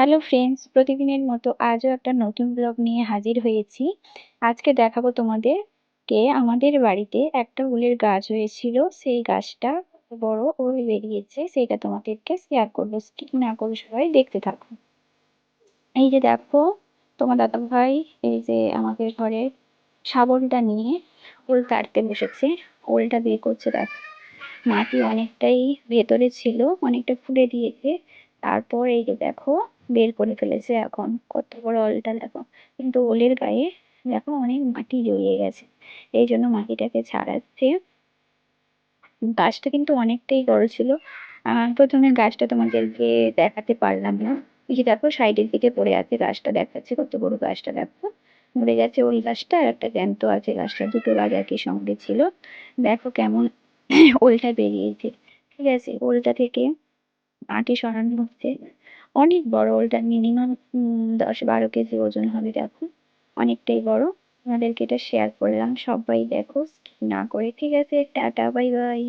Hello friends প্রতিদিনের মতো আজও একটা নতুন ব্লগ নিয়ে হাজির হয়েছি। আজকে দেখাবো তোমাদের কে আমাদের বাড়িতে একটা উলের গাছ হয়েছিল। সেই গাছটা বড় ওল বেরিয়েছে সেটা তোমাদেরকে শেয়ার করব। স্কিপ না করে সবাই দেখতে থাকো। এই যে দেখো, তোমার দাদা ভাই এই যে আমাদের ঘরে শাবলটা নিয়ে উল তাড়তে বসেছে। উলটা বের করছে দেখো। মাটি অনেকটাই ভেতরে ছিল, অনেকটা ফুলে দিয়েছে। তারপর এই যে দেখো বের করে ফেলেছে এখন। কত বড় অলটা দেখো। কিন্তু ওলের গায়ে দেখো অনেক মাটি জড়িয়ে গেছে। এই জন্য মাটিটাকে ছাড়াচ্ছে। গাছটা কিন্তু অনেকটাই বড় ছিল। প্রথমে গাছটা তোমাদেরকে দেখাতে পারলাম না। এই যে দেখো, সাইডের দিকে পড়ে আছে গাছটা দেখাচ্ছে। কত বড় গাছটা দেখো। মরে গেছে ওই গাছটা আর একটা জ্যান্ত আছে গাছটা। দুটো গাছ একই সঙ্গে ছিল। দেখো কেমন ওলটা বেরিয়েছে। ঠিক আছে ওলটা থেকে মাটি সরানো হচ্ছে। অনেক বড়, ওটা মিনিমাম দশ বারো কেজি ওজন হবে, দেখো। অনেকটাই বড়। আপনাদেরকে এটা শেয়ার করলাম। সবাই দেখো না করে। ঠিক আছে, টাটা বাই বাই